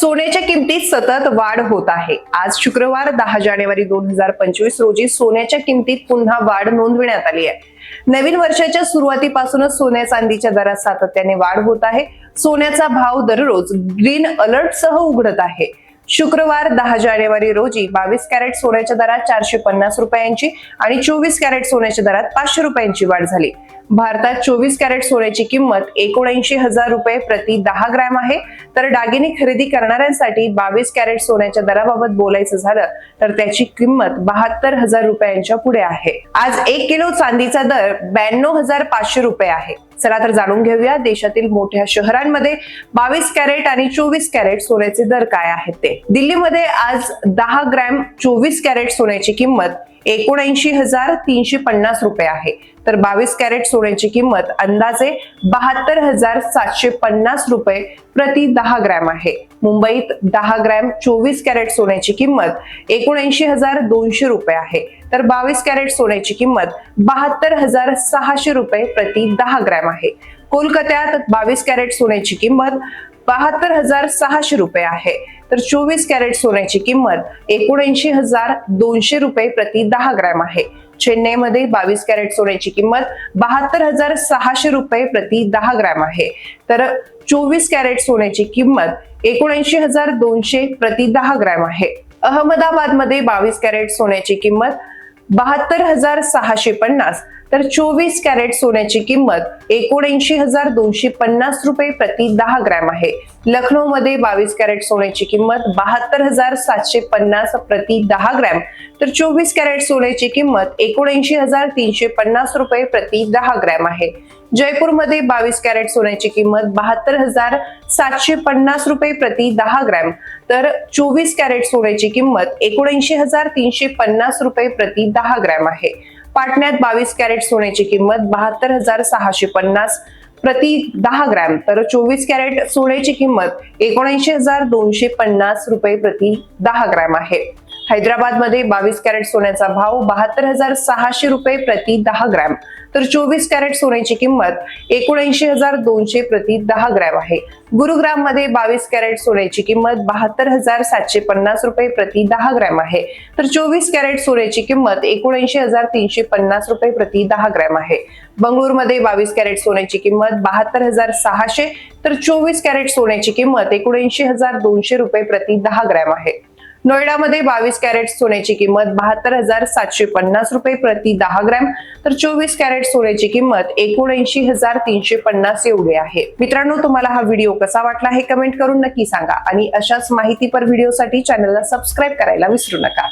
सोन्याच्या किमतीत सतत वाढ होत आहे. आज शुक्रवार दहा जानेवारी दोन हजार पंचवीस रोजी सोन्याच्या किमतीत पुन्हा वाढ नोंदविण्यात आली आहे. नवीन वर्षाच्या सुरुवातीपासूनच सोन्या चांदीच्या दरात सातत्याने वाढ होत आहे. सोन्याचा भाव दररोज ग्रीन अलर्ट सह उघडत आहे. शुक्रवार दहा जानेवारी रोजी बावीस कॅरेट सोन्याच्या दरात चारशे पन्नास रुपयांची आणि चोवीस कॅरेट सोन्याच्या दरात पाचशे रुपयांची वाढ झाली. भारतात चोवीस कॅरेट सोन्याची किंमत एकोणऐंशी हजार रुपये प्रति दहा ग्रॅम आहे. तर दागिने खरेदी करणाऱ्यांसाठी बावीस कॅरेट सोन्याच्या दराबाबत बोलायचं झालं तर त्याची किंमत बहात्तर हजार रुपयांच्या पुढे आहे. आज एक किलो चांदीचा दर ब्याण्णव हजार पाचशे रुपये आहे. चला तर जाणून घेऊया. देशातील मोठ्या शहरांमध्ये बावीस कॅरेट आणि चोवीस कॅरेट सोन्याचे दर काय आहेत ते? दिल्लीमध्ये आज दहा ग्रॅम चोवीस कॅरेट सोन्याची किंमत एकोणऐंशी हजार तीनशे पन्नास रुपये आहे. तर बावीस कॅरेट सोन्याची किंमत अंदाजे बहात्तर हजार सातशे पन्नास रुपये प्रति दहा ग्रॅम आहे. मुंबईत दहा ग्रॅम चोवीस कॅरेट सोन्याची किंमत एकोणऐंशी हजार दोनशे रुपये आहे. तर बावीस कॅरेट सोन्याची किंमत बहात्तर हजार सहाशे रुपये प्रति दहा ग्रॅम आहे. कोलकात्यात बावीस कॅरेट सोन्याची किंमत बहात्तर हजार सहाशे रुपये आहे. तर चोवीस कॅरेट सोन्याची किंमत एकोणऐंशी हजार दोनशे रुपये प्रति दहा ग्रॅम आहे. चेन्नईमध्ये बावीस कॅरेट सोन्याची किंमत बहात्तर हजार सहाशे रुपये प्रति दहा ग्रॅम आहे. तर चोवीस कॅरेट सोन्याची किंमत एकोणऐंशी हजार दोनशे प्रति दहा ग्रॅम आहे. अहमदाबादमध्ये बावीस कॅरेट सोन्याची किंमत बहात्तर हजार सहाशे पन्नास तर चोवीस कॅरेट सोन्याची किंमत एकोणऐंशी हजार दोनशे पन्नास रुपये प्रति दहा ग्रॅम आहे. लखनौ मध्ये बावीस कॅरेट सोन्याची किंमत बहात्तर हजार सातशे पन्नास प्रति दहा ग्रॅम. तर चोवीस कॅरेट सोन्याची किंमत एकोणऐंशी हजार तीनशे पन्नास रुपये प्रति दहा ग्रॅम आहे. जयपूरमध्ये बावीस कॅरेट सोन्याची किंमत बहात्तर हजार सातशे पन्नास रुपये प्रति दहा ग्रॅम. तर चोवीस कॅरेट सोन्याची किंमत एकोणऐंशी हजार तीनशे पन्नास रुपये प्रति दहा ग्रॅम आहे. पाटण्यात बावीस कॅरेट सोन्याची किंमत बहात्तर हजार सहाशे पन्नास प्रति दहा ग्रॅम. तर चोवीस कॅरेट सोन्याची किंमत एकोणऐंशी हजार दोनशे पन्नास रुपये प्रति दहा ग्रॅम आहे. हैदराबादमध्ये बावीस कॅरेट सोन्याचा भाव बहात्तर हजार सहाशे रुपये प्रति दहा ग्रॅम. तर चोवीस कॅरेट सोन्याची किंमत एकोणऐंशी हजार दोनशे प्रति दहा ग्रॅम आहे. गुरुग्राममध्ये बावीस कॅरेट सोन्याची किंमत बहात्तर हजार सातशे पन्नास रुपये प्रति दहा ग्रॅम आहे. तर चोवीस कॅरेट सोन्याची किंमत एकोणऐंशी हजार तीनशे पन्नास रुपये प्रति दहा ग्रॅम आहे. बंगळुरूमध्ये बावीस कॅरेट सोन्याची किंमत बहात्तर हजार सहाशे तर चोवीस कॅरेट सोन्याची किंमत एकोणऐंशी हजार दोनशे रुपये प्रति दहा ग्रॅम आहे. नोएडामध्ये बावीस कॅरेट सोन्याची किंमत बहात्तर हजार सातशे पन्नास रुपये प्रति दहा ग्रॅम. तर चोवीस कॅरेट सोन्याची किंमत एकोणऐंशी हजार तीनशे पन्नास एवढी आहे. मित्रांनो तुम्हाला हा व्हिडिओ कसा वाटला हे कमेंट करून नक्की सांगा आणि अशाच माहितीपर व्हिडिओसाठी चॅनलला सबस्क्राईब करायला विसरू नका.